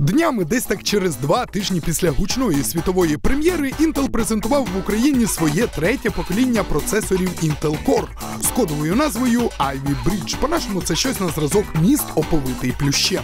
Днями, десь так через два тижні після гучної світової прем'єри, Intel презентував в Україні своє третє покоління процесорів Intel Core з кодовою назвою Ivy Bridge. По-нашому це щось на зразок міст оповитий плющем.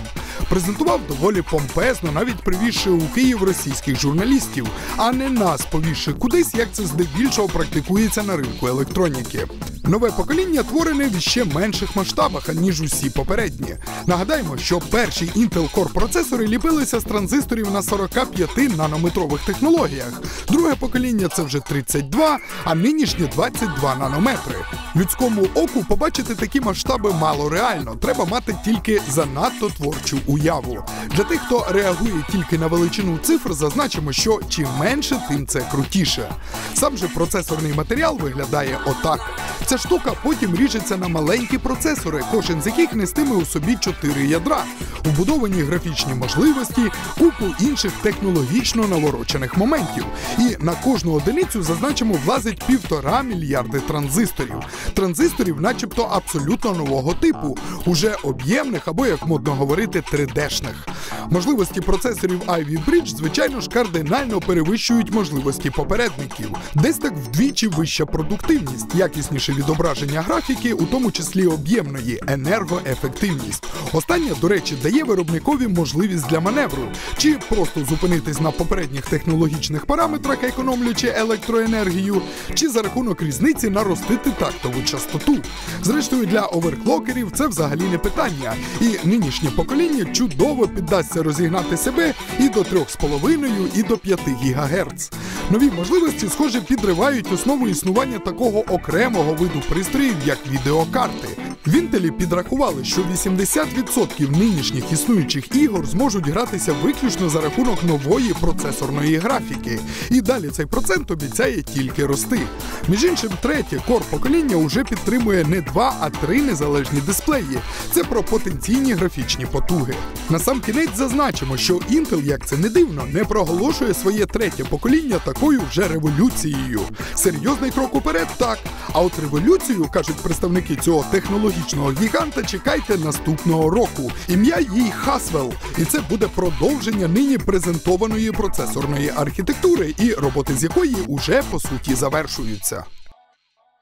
Презентував доволі помпезно, навіть привізши у Київ російських журналістів, а не нас повівши кудись, як це здебільшого практикується на ринку електроніки. Нове покоління творене в ще менших масштабах, ніж усі попередні. Нагадаємо, що перші Intel Core процесори ліпилися з транзисторів на 45 нанометрових технологіях. Друге покоління це вже 32, а нинішнє 22 нанометри. Людському оку побачити такі масштаби мало реально. Треба мати тільки занадто творчу уяву. Для тих, хто реагує тільки на величину цифр, зазначимо, що чим менше, тим це крутіше. Сам же процесорний матеріал виглядає отак. Ця штука потім ріжеться на маленькі процесори, кожен з яких нестиме у собі 4 ядра, убудовані графічні можливості, купу інших технологічно наворочених моментів. І на кожну одиницю зазначимо влазить півтора мільярди транзисторів. Транзисторів, начебто, абсолютно нового типу, уже об'ємних або, як модно говорити, 3D-шних. Можливості процесорів Ivy Bridge, звичайно ж, кардинально перевищують можливості попередників. Десь так вдвічі вища продуктивність, якісніше відображення графіки, у тому числі об'ємної, енергоефективність. Остання, до речі, дає виробникові можливість для маневру, чи просто зупинитись на попередніх технологічних параметрах, економлячи електроенергію, чи за рахунок різниці наростити тактову частоту. Зрештою, для оверклокерів це взагалі не питання, і нинішнє покоління чудово піддасться розігнати себе і до 3,5, і до 5 ГГц. Нові можливості, схоже, підривають основу існування такого окремого виду пристроїв, як відеокарти. В Інтелі підрахували, що 80% нинішніх існуючих ігор зможуть гратися виключно за рахунок нової процесорної графіки. І далі цей процент обіцяє тільки рости. Між іншим, третє кор покоління уже підтримує не два, а три незалежні дисплеї. Це про потенційні графічні потуги. На сам кінець зазначимо, що Intel, як це не дивно, не проголошує своє третє покоління такою вже революцією. Серйозний крок уперед, так. А от революцію, кажуть представники цього технологічного гіганта, чекайте наступного року. Ім'я їй Хасвел, І це буде продовження нині презентованої процесорної архітектури, і роботи з якої уже по суті завершуються.